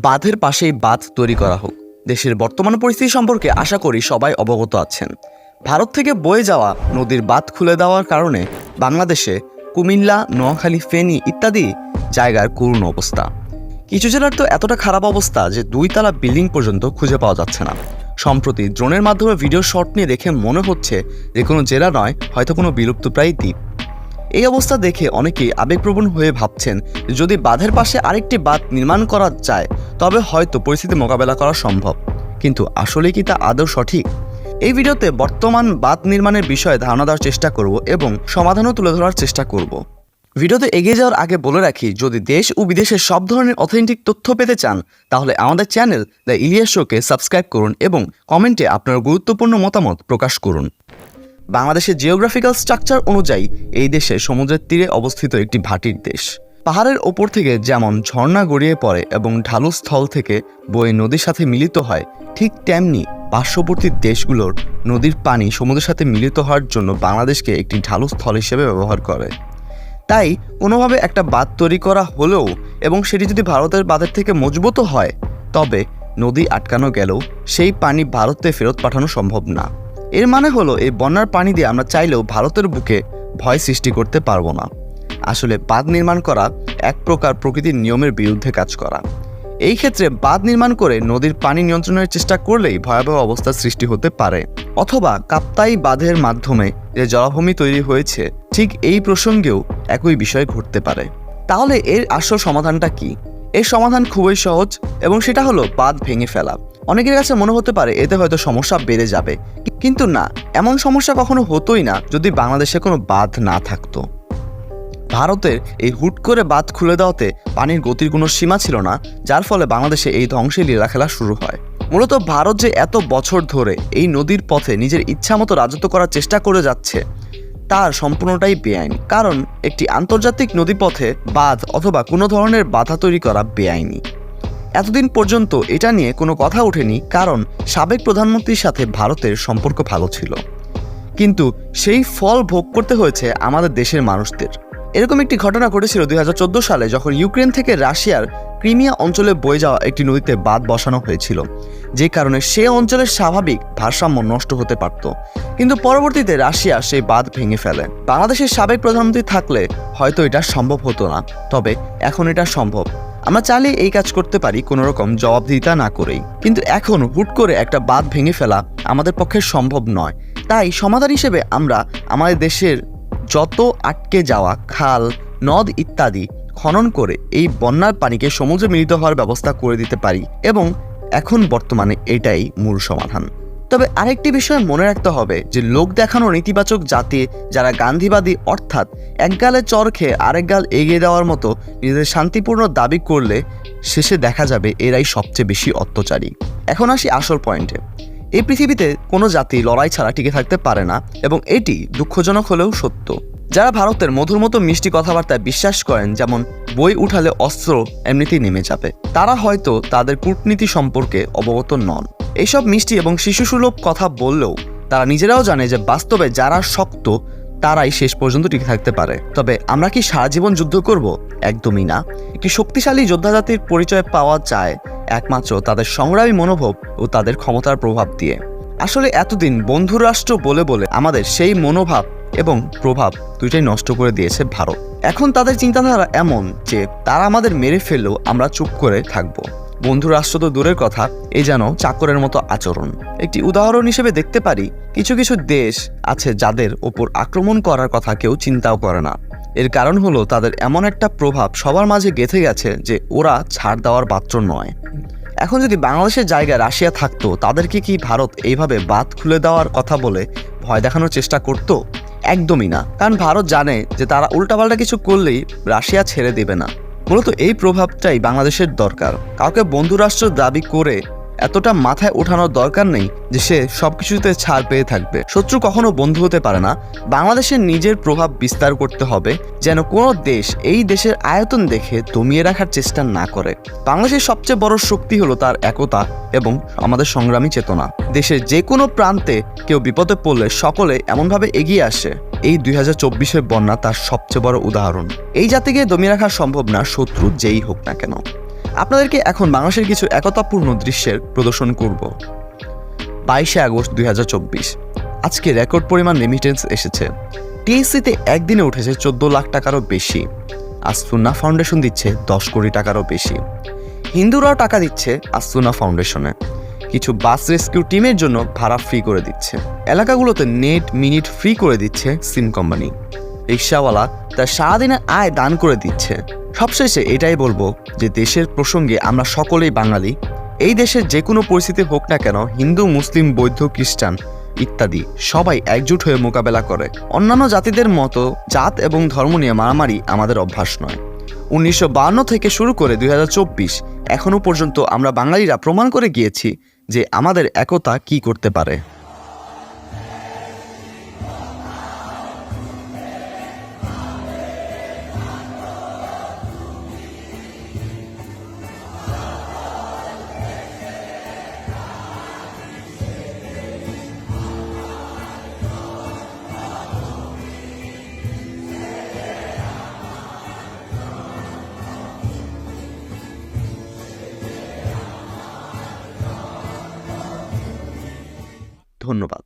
বাঁধের পাশেই বাঁধ তৈরি করা হোক। দেশের বর্তমান পরিস্থিতি সম্পর্কে আশা করি সবাই অবগত আছেন। ভারত থেকে বয়ে যাওয়া নদীর বাঁধ খুলে দেওয়ার কারণে বাংলাদেশে কুমিল্লা, নোয়াখালী, ফেনী ইত্যাদি জায়গার করুণ অবস্থা। কিছু জেলার তো এতটা খারাপ অবস্থা যে দুইতলা বিল্ডিং পর্যন্ত খুঁজে পাওয়া যাচ্ছে না। সম্প্রতি ড্রোনের মাধ্যমে ভিডিও শট নিয়ে দেখে মনে হচ্ছে যে কোনো জেলা নয়, হয়তো কোনো বিলুপ্তপ্রায় দ্বীপ। এই অবস্থা দেখে অনেকেই আবেগপ্রবণ হয়ে ভাবছেন, যদি বাঁধের পাশে আরেকটি বাঁধ নির্মাণ করা যায়, তবে হয়তো পরিস্থিতি মোকাবেলা করা সম্ভব। কিন্তু আসলে কি তা আদৌ সঠিক? এই ভিডিওতে বর্তমান বাঁধ নির্মাণের বিষয়ে ধারণা দেওয়ার চেষ্টা করব এবং সমাধানও তুলে ধরার চেষ্টা করব। ভিডিওতে এগিয়ে যাওয়ার আগে বলে রাখি, যদি দেশ ও বিদেশের সব ধরনের অথেন্টিক তথ্য পেতে চান, তাহলে আমাদের চ্যানেল দ্য ইলিয়াস শোকে সাবস্ক্রাইব করুন এবং কমেন্টে আপনার গুরুত্বপূর্ণ মতামত প্রকাশ করুন। বাংলাদেশের জিওগ্রাফিক্যাল স্ট্রাকচার অনুযায়ী এই দেশে সমুদ্রের তীরে অবস্থিত একটি ভাটির দেশ। পাহাড়ের ওপর থেকে যেমন ঝর্ণা গড়িয়ে পড়ে এবং ঢালু স্থল থেকে বয়ে নদীর সাথে মিলিত হয়, ঠিক তেমনি পার্শ্ববর্তী দেশগুলোর নদীর পানি সমুদ্রের সাথে মিলিত হওয়ার জন্য বাংলাদেশকে একটি ঢালু স্থল হিসেবে ব্যবহার করে। তাই কোনোভাবে একটা বাঁধ তৈরি করা হলেও এবং সেটি যদি ভারতের বাঁধের থেকে মজবুত হয়, তবে নদী আটকানো গেলেও সেই পানি ভারতে ফেরত পাঠানো সম্ভব না। এর মানে হলো, এই বন্যার পানি দিয়ে আমরা চাইলেও ভারতের বুকে ভয় সৃষ্টি করতে পারব না। আসলে বাঁধ নির্মাণ করা এক প্রকার প্রকৃতির নিয়মের বিরুদ্ধে কাজ করা। এই ক্ষেত্রে বাঁধ নির্মাণ করে নদীর পানি নিয়ন্ত্রণের চেষ্টা করলেই ভয়াবহ অবস্থার সৃষ্টি হতে পারে। অথবা কাপ্তাই বাঁধের মাধ্যমে যে জলাভূমি তৈরি হয়েছে, ঠিক এই প্রসঙ্গেও একই বিষয় ঘটতে পারে। তাহলে এর আসল সমাধানটা কি? এর সমাধান খুবই সহজ এবং সেটা হলো বাঁধ ভেঙে ফেলা। অনেকের কাছে মনে হতে পারে এতে হয়তো সমস্যা বেড়ে যাবে। কিন্তু না, এমন সমস্যা কখনো হতোই না যদি বাংলাদেশে কোনো বাঁধ না থাকতো। ভারতের এই হুট করে বাঁধ খুলে দেওয়াতে পানির গতির কোনো সীমা ছিল না, যার ফলে বাংলাদেশে এই ধ্বংসের লীলাখেলা শুরু হয়। মূলত ভারত যে এত বছর ধরে এই নদীর পথে নিজের ইচ্ছামতো রাজত্ব করার চেষ্টা করে যাচ্ছে, তার সম্পূর্ণটাই বেআইনি। কারণ একটি আন্তর্জাতিক নদীপথে বাঁধ অথবা কোনো ধরনের বাধা তৈরি করা বেআইনি। এতদিন পর্যন্ত এটা নিয়ে কোনো কথা ওঠেনি, কারণ সাবেক প্রধানমন্ত্রীর সাথে ভারতের সম্পর্ক ভালো ছিল। কিন্তু সেই ফল ভোগ করতে হয়েছে আমাদের দেশের মানুষদের। এরকম একটি ঘটনা ঘটেছিল দুই সালে যখন ইউক্রেন থেকে রাশিয়ার ক্রিমিয়া অঞ্চলে বয়ে যাওয়া একটি নদীতে বাঁধ বসানো হয়েছিল, যে কারণে সে অঞ্চলের স্বাভাবিক ভারসাম্য নষ্ট হতে পারত। কিন্তু পরবর্তীতে রাশিয়া সেই বাঁধ ভেঙে ফেলে। বাংলাদেশের সাবেক প্রধানমন্ত্রী থাকলে হয়তো এটা সম্ভব হতো না, তবে এখন এটা সম্ভব। আমরা চাইলে এই কাজ করতে পারি কোনো রকম জবাবদিহিতা না করেই। কিন্তু এখন হুট করে একটা বাঁধ ভেঙে ফেলা আমাদের পক্ষে সম্ভব নয়। তাই সমাধান হিসেবে আমরা আমাদের দেশের যত আটকে যাওয়া খাল, নদ ইত্যাদি খনন করে এই বন্যার পানিকে সমুদ্রে মিলিত হওয়ার ব্যবস্থা করে দিতে পারি এবং এখন বর্তমানে এটাই মূল সমাধান। তবে আরেকটি বিষয় মনে রাখতে হবে যে লোক দেখানো নেতিবাচক জাতি যারা গান্ধীবাদী অর্থাৎ এক গালে চর খেয়ে আরেক গাল এগিয়ে দেওয়ার মতো নিজেদের শান্তিপূর্ণ দাবি করলে শেষে দেখা যাবে এরাই সবচেয়ে বেশি অত্যাচারী। এখন আসি আসল পয়েন্টে এই পৃথিবীতে কোনো জাতি লড়াই ছাড়া টিকে থাকতে পারে না এবং এটি দুঃখজনক হলেও সত্য। যারা ভারতের মধুর মতো মিষ্টি কথাবার্তায় বিশ্বাস করেন, যেমন বই উঠালে অস্ত্র এমনিতেই নেমে যাবে, তারা হয়তো তাদের কূটনীতি সম্পর্কে অবগত নন। এইসব মিষ্টি এবং শিশুসুলভ কথা বললেও তারা নিজেরাও জানে যে বাস্তবে যারা শক্ত, তারাই শেষ পর্যন্ত টিকে থাকতে পারে। তবে আমরা কি সারা জীবন যুদ্ধ করব? একদমই না। একটি শক্তিশালী যোদ্ধা জাতির পরিচয় পাওয়া যায় একমাত্র তাদের সংগ্রামী মনোভাব ও তাদের ক্ষমতার প্রভাব দিয়ে। আসলে এতদিন বন্ধুরাষ্ট্র বলে বলে আমাদের সেই মনোভাব এবং প্রভাব দুইটাই নষ্ট করে দিয়েছে ভারত। এখন তাদের চিন্তাধারা এমন যে তারা আমাদের মেরে ফেললেও আমরা চুপ করে থাকব। বন্ধু রাষ্ট্র তো দূরের কথা এই যেন চাকরের মতো আচরণ। একটি উদাহরণ হিসেবে দেখতে পারি, কিছু কিছু দেশ আছে যাদের ওপর আক্রমণ করার কথা কেউ চিন্তাও করে না। এর কারণ হলো তাদের এমন একটা প্রভাব সবার মাঝে গেঁথে গেছে যে ওরা ছাড় দেওয়ার পাত্র নয়। এখন যদি বাংলাদেশের জায়গায় রাশিয়া থাকতো, তাদেরকে কি ভারত এইভাবে বাদ খুলে দেওয়ার কথা বলে ভয় দেখানোর চেষ্টা করত? একদমই না। কারণ ভারত জানে যে তারা উল্টাপাল্টা কিছু করলেই রাশিয়া ছেড়ে দেবে না। মূলত এই প্রভাবটাই বাংলাদেশের দরকার। কাউকে বন্ধুরাষ্ট্র দাবি করে এতটা মাথায় ওঠানোর দরকার নেই যে সে সবকিছুতে ছাড় পেয়ে থাকবে। শত্রু কখনো বন্ধু হতে পারে না। বাংলাদেশের নিজের প্রভাব বিস্তার করতে হবে যেন কোনো দেশ এই দেশের আয়তন দেখে দমিয়ে রাখার চেষ্টা না করে। বাংলাদেশের সবচেয়ে বড় শক্তি হলো তার একতা এবং আমাদের সংগ্রামী চেতনা। দেশের যে কোনো প্রান্তে কেউ বিপদে পড়লে সকলে এমনভাবে এগিয়ে আসে। এই দুই হাজার চব্বিশের বন্যা তার সবচেয়ে বড় উদাহরণ। এই জাতিকে দমিয়ে রাখা সম্ভব না, শত্রু যেই হোক না কেন। আপনাদেরকে এখন বাংলাদেশের কিছু একতাপূর্ণ দৃশ্যের প্রদর্শন করব। বাইশে আগস্ট দু হাজার চব্বিশ। আজকে রেকর্ড পরিমাণ রেমিটেন্স এসেছে। টিএসসিতে একদিনে উঠেছে চোদ্দ লাখ টাকারও বেশি। আসফুন্না ফাউন্ডেশন দিচ্ছে দশ কোটি টাকারও বেশি। হিন্দুরাও টাকা দিচ্ছে আসফুন্না ফাউন্ডেশনে কিছু বাস রেস্কিউ টিমের জন্য ভাড়া ফ্রি করে দিচ্ছে। এলাকাগুলোতে নেট মিনিট ফ্রি করে দিচ্ছে সিম কোম্পানি রিক্সাওয়ালা তার সারাদিনের আয় দান করে দিচ্ছে। সবশেষে এটাই বলব যে দেশের প্রসঙ্গে আমরা সকলেই বাঙালি। এই দেশের যে কোনো পরিস্থিতি হোক না কেন, হিন্দু, মুসলিম, বৌদ্ধ, খ্রিস্টান ইত্যাদি সবাই একজুট হয়ে মোকাবেলা করে। অন্যান্য জাতিদের মতো জাত এবং ধর্ম নিয়ে মারামারি আমাদের অভ্যাস নয়। উনিশশো থেকে শুরু করে দুই হাজার চব্বিশ এখনও পর্যন্ত আমরা বাঙালিরা প্রমাণ করে গিয়েছি যে আমাদের একতা কি করতে পারে। ধন্যবাদ।